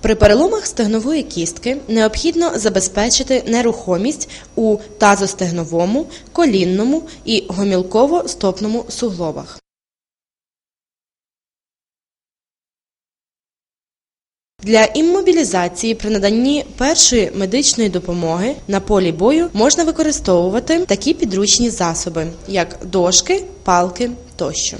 При переломах стегнової кістки необхідно забезпечити нерухомість у тазостегновому, колінному і гомілково-стопному суглобах. Для іммобілізації при наданні першої медичної допомоги на полі бою можна використовувати такі підручні засоби, як дошки, палки тощо.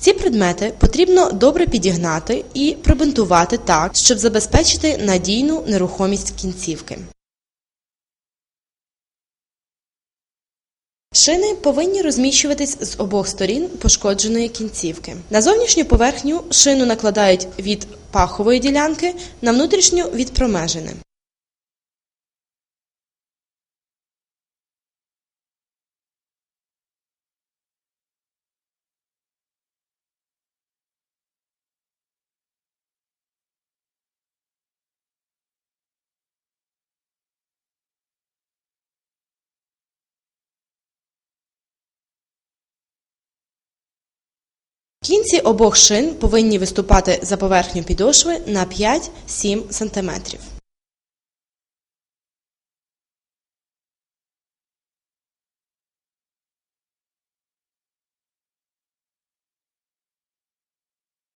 Ці предмети потрібно добре підігнати і пробинтувати так, щоб забезпечити надійну нерухомість кінцівки. Шини повинні розміщуватись з обох сторін пошкодженої кінцівки. На зовнішню поверхню шину накладають від пахової ділянки на внутрішню від промежини. Кінці обох шин повинні виступати за поверхню підошви на 5-7 см.